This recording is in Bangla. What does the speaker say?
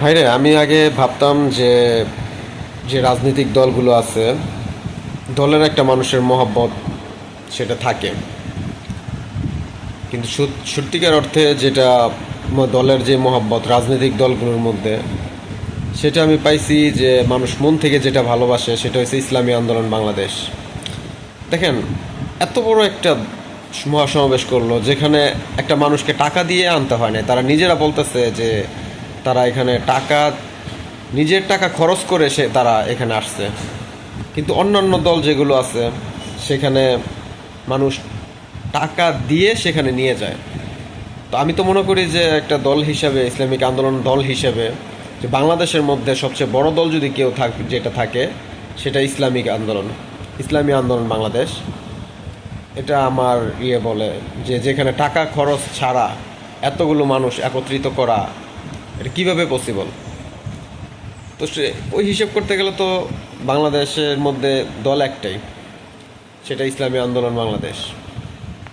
ভাইরে আমি আগে ভাবতাম যে যে রাজনৈতিক দলগুলো আছে, দলের একটা মানুষের মহব্বত সেটা থাকে। কিন্তু সত্যিকার অর্থে যেটা দলের যে মহব্বত, রাজনৈতিক দলগুলোর মধ্যে, সেটা আমি পাইছি যে মানুষ মন থেকে যেটা ভালোবাসে সেটা হচ্ছে ইসলামী আন্দোলন বাংলাদেশ। দেখেন, এত বড় একটা মহাসমাবেশ করল যেখানে একটা মানুষকে টাকা দিয়ে আনতে হয় না তারা নিজেরা বলতেছে যে তারা এখানে টাকা, নিজের টাকা খরচ করে সে, তারা এখানে আসছে। কিন্তু অন্যান্য দল যেগুলো আছে, সেখানে মানুষ টাকা দিয়ে সেখানে নিয়ে যায়। তো আমি তো মনে করি যে একটা দল হিসাবে, ইসলামিক আন্দোলন দল হিসেবে, যে বাংলাদেশের মধ্যে সবচেয়ে বড় দল যদি কেউ থাক, যেটা থাকে, সেটা ইসলামিক আন্দোলন। ইসলামী আন্দোলন বাংলাদেশ। এটা আমার ইয়ে বলে যে, যেখানে টাকা খরচ ছাড়া এতগুলো মানুষ একত্রিত করা এটা কীভাবে পসিবল তো সে, ওই হিসেব করতে গেলে তো বাংলাদেশের মধ্যে দল একটাই, সেটা ইসলামী আন্দোলন বাংলাদেশ।